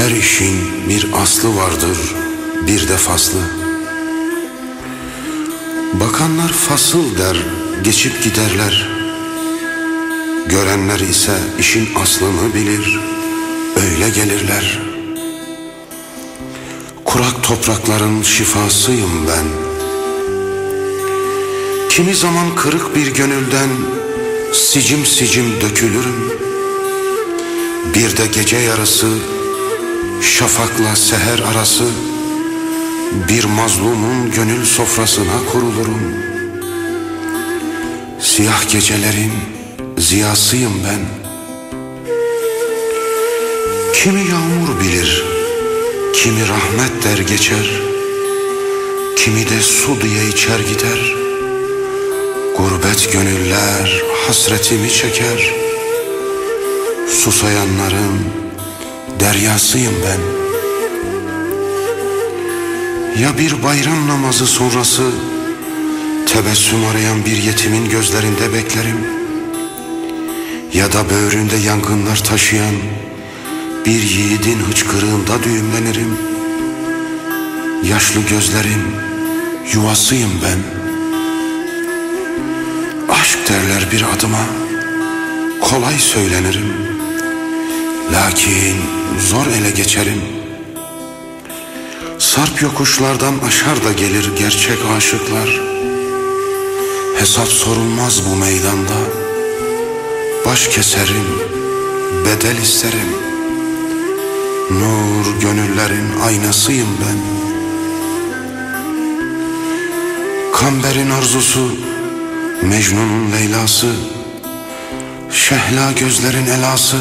Her işin bir aslı vardır, bir de faslı. Bakanlar fasıl der, geçip giderler. Görenler ise işin aslını bilir, öyle gelirler. Kurak toprakların şifasıyım ben. Kimi zaman kırık bir gönülden sicim sicim dökülürüm. Bir de gece yarısı şafakla seher arası bir mazlumun gönül sofrasına kurulurum. Siyah gecelerin ziyasıyım ben. Kimi yağmur bilir, kimi rahmet der geçer, kimi de su diye içer gider. Gurbet gönüller hasretimi çeker, susayanların deryasıyım ben. Ya bir bayram namazı sonrası tebessüm arayan bir yetimin gözlerinde beklerim. Ya da böğründe yangınlar taşıyan bir yiğidin hıçkırığında düğümlenirim. Yaşlı gözlerim yuvasıyım ben. Aşk derler bir adıma, kolay söylenirim. Lakin zor ele geçerim. Sarp yokuşlardan aşar da gelir gerçek aşıklar. Hesap sorulmaz bu meydanda. Baş keserim, bedel isterim. Nur gönüllerin aynasıyım ben. Kamber'in arzusu, Mecnun'un Leyla'sı, Şehla gözlerin elası,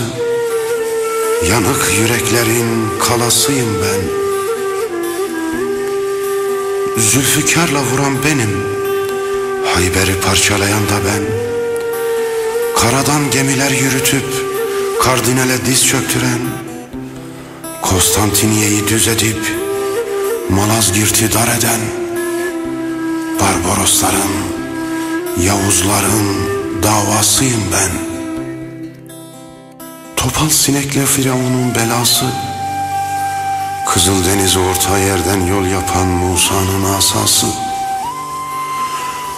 Yanık yüreklerin kalasıyım ben. Zülfikarla vuran benim, Hayber'i parçalayan da ben. Karadan gemiler yürütüp kardinale diz çöktüren, Konstantiniye'yi düz edip Malazgirt'i dar eden, Barbarosların, Yavuzların davasıyım ben. Topal sinekle Firavun'un belası, Kızıldeniz'i orta yerden yol yapan Musa'nın asası,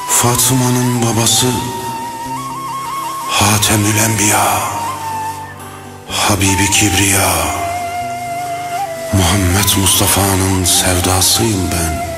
Fatıma'nın babası, Hatemül Enbiya, Habibi Kibriya, Muhammed Mustafa'nın sevdasıyım ben.